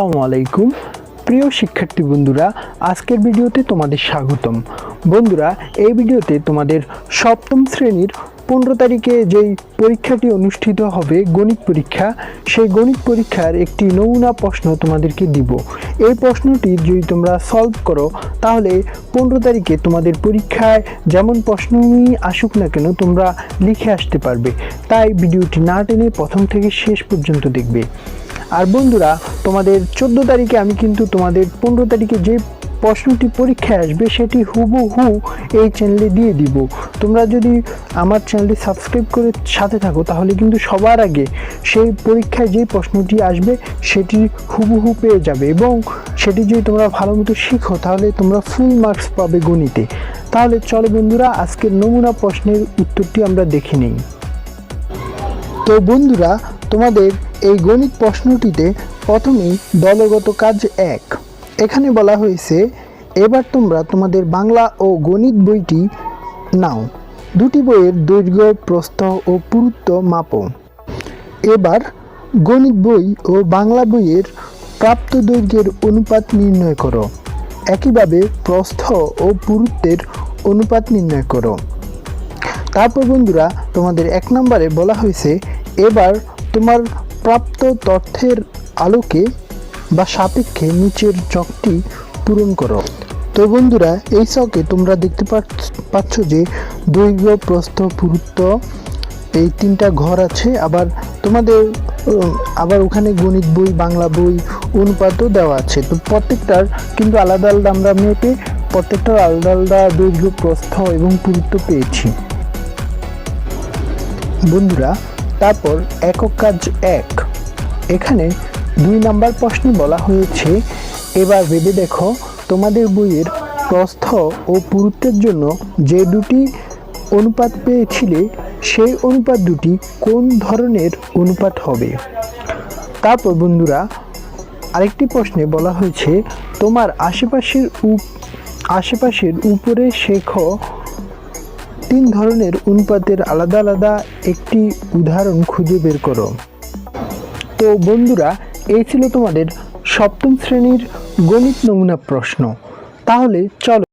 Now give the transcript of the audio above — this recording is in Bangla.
আসসালামু আলাইকুম। প্রিয় শিক্ষার্থী বন্ধুরা, আজকের ভিডিওতে তোমাদের স্বাগতম। বন্ধুরা, এই ভিডিওতে তোমাদের সপ্তম শ্রেণির পনেরো তারিখে যেই পরীক্ষাটি অনুষ্ঠিত হবে, গণিত পরীক্ষা, সেই গণিত পরীক্ষার একটি নমুনা প্রশ্ন তোমাদেরকে দিব। এই প্রশ্নটি যদি তোমরা সলভ করো, তাহলে পনেরো তারিখে তোমাদের পরীক্ষায় যেমন প্রশ্নই আসুক না কেন, তোমরা লিখে আসতে পারবে। তাই ভিডিওটি না টেনে প্রথম থেকে শেষ পর্যন্ত দেখবে। আর বন্ধুরা, তোমাদের চোদ্দ তারিখে আমি কিন্তু তোমাদের পনেরো তারিখে যে প্রশ্নটি পরীক্ষায় আসবে সেটি হুবহু এই চ্যানেলে দিয়ে দিব। তোমরা যদি আমার চ্যানেলটি সাবস্ক্রাইব করে সাথে থাকো, তাহলে কিন্তু সবার আগে সেই পরীক্ষায় যে প্রশ্নটি আসবে সেটি হুবহু পেয়ে যাবে এবং সেটি যদি তোমরা ভালো মতো শিখো, তাহলে তোমরা ফুল মার্কস পাবে গণিতে। তাহলে চলো বন্ধুরা, আজকের নমুনা প্রশ্নের উত্তরটি আমরা দেখে নিই। তো বন্ধুরা তোমাদের এই গণিত প্রশ্নটিতে প্রথমেই দলগত কাজ এক। এখানে বলা হয়েছে, এবার তোমরা তোমাদের বাংলা ও গণিত বইটি নাও। দুটি বইয়ের দৈর্ঘ্য, প্রস্থ ও পুরুত্ব মাপো। এবার গণিত বই ও বাংলা বইয়ের প্রাপ্ত দৈর্ঘ্যের অনুপাত নির্ণয় করো। একইভাবে প্রস্থ ও পুরুত্বের অনুপাত নির্ণয় করো। তারপর বন্ধুরা, তোমাদের এক নম্বরে বলা হয়েছে, এবার তোমার প্রাপ্ত তথ্যের আলোকে বা সাপেক্ষে নিচের চকটি পূরণ করো। তো বন্ধুরা, এই চকে তোমরা দেখতে পাচ্ছ- যে দৈর্ঘ্য, প্রস্থ, পুরুত্ব এই তিনটা ঘর আছে। আবার তোমাদের আবার ওখানে গণিত বই, বাংলা বই অনুপাতও দেওয়া আছে। তো প্রত্যেকটার কিন্তু আলাদা আলাদা আমরা মেপে প্রত্যেকটার আলাদা আলাদা দৈর্ঘ্য, প্রস্থ এবং পুরুত্ব পেয়েছি। বন্ধুরা তারপর একক কাজ এক। এখানে দুই নাম্বার প্রশ্নে বলা হয়েছে, এবার ভেবে দেখো তোমাদের বইয়ের প্রস্থ ও পুরুত্বের জন্য যে দুটি অনুপাত পেয়েছিলে, সেই অনুপাত দুটি কোন ধরনের অনুপাত হবে? তারপর বন্ধুরা, আরেকটি প্রশ্নে বলা হয়েছে, তোমার আশেপাশের উপ আশেপাশের উপরে শেখো তিন ধরনের অনুপাতের আলাদা আলাদা একটি উদাহরণ খুঁজে বের করো। তো বন্ধুরা, এই ছিল তোমাদের সপ্তম শ্রেণির গণিত নমুনা প্রশ্ন। তাহলে চলো